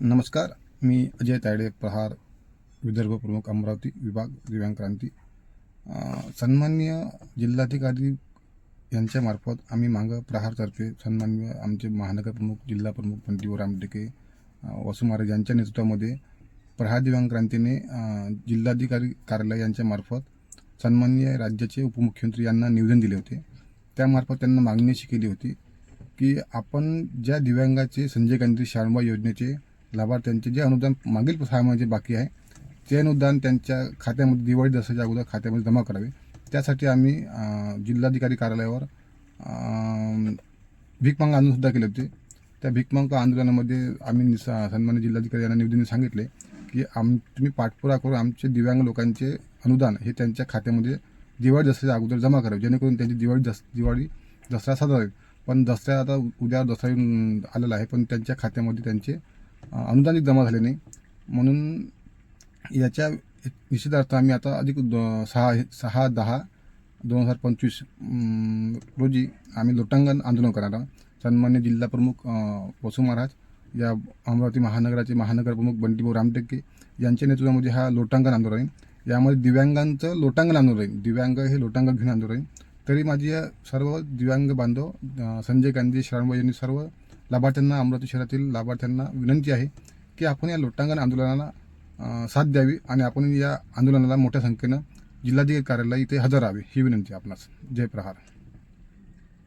नमस्कार मी अजय तायडे प्रहार विदर्भ प्रमुख अमरावती विभाग दिव्यांग क्रांती. सन्मान्य सन्माननीय जिल्हाधिकारी यांच्यामार्फत आम्ही मागं प्रहारतर्फे सन्मान्य आमचे महानगर प्रमुख जिल्हा प्रमुख बंटीव रामटेके अं, वसु महाराज यांच्या नेतृत्वामध्ये प्रहार दिव्यांग क्रांतीने जिल्हाधिकारी कार्यालय यांच्यामार्फत सन्मान्य राज्याचे उपमुख्यमंत्री यांना निवेदन दिले होते. त्यामार्फत त्यांना मागणी अशी केली होती की आपण ज्या दिव्यांगाचे संजय गांधी शाळबा योजनेचे लाभार्थ्यांचे जे अनुदान मागील सहा महिन्याचे बाकी आहे ते अनुदान त्यांच्या खात्यामध्ये दिवाळी दसऱ्याच्या अगोदर खात्यामध्ये जमा करावे. त्यासाठी आम्ही जिल्हाधिकारी कार्यालयावर अं, आंदोलनसुद्धा केले होते. त्या भीकमंग आंदोलनामध्ये आम्ही सन्मान्य जिल्हाधिकारी यांना निवेदन सांगितले की आम तुम्ही पाठपुरा करून आमचे दिव्यांग लोकांचे अनुदान हे त्यांच्या खात्यामध्ये दिवाळी दसऱ्याच्या अगोदर जमा करावे. जेणेकरून त्यांची दिवाळी दस दिवाळी दसरा साजरा होईल. पण दसऱ्या आता उद्या दसरा येऊन आलेला आहे पण त्यांच्या खात्यामध्ये त्यांचे अनुदानित जमा झाले नाही. म्हणून याच्या निश्चितार्थ आम्ही आता अधिक द- सहा सहा दहा दोन हजार पंचवीस रोजी आम्ही लोटांगण आंदोलन करणार आहोत. सन्मान्य जिल्हा प्रमुख वसु महाराज या अमरावती महानगराचे महानगर प्रमुख बंटीभाऊ रामटेके यांच्या नेतृत्वामध्ये हा लोटांगण आंदोलन आहे. यामध्ये दिव्यांगांचं लोटांगण आंदोलन आहे. दिव्यांग हे लोटांगण घेऊन आंदोलन आहे. तरी माझी या सर्व दिव्यांग बांधव संजय गांधी श्रावणबाई यांनी सर्व लाभार्थ्यांना अमरावती शहरातील लाभार्थ्यांना विनंती आहे की आपण या लोटांगण आंदोलनाला साथ द्यावी आणि आपण या आंदोलनाला मोठ्या संख्येनं जिल्हाधिकारी कार्यालय इथे हजर राहावे ही विनंती आपणास. जय प्रहार.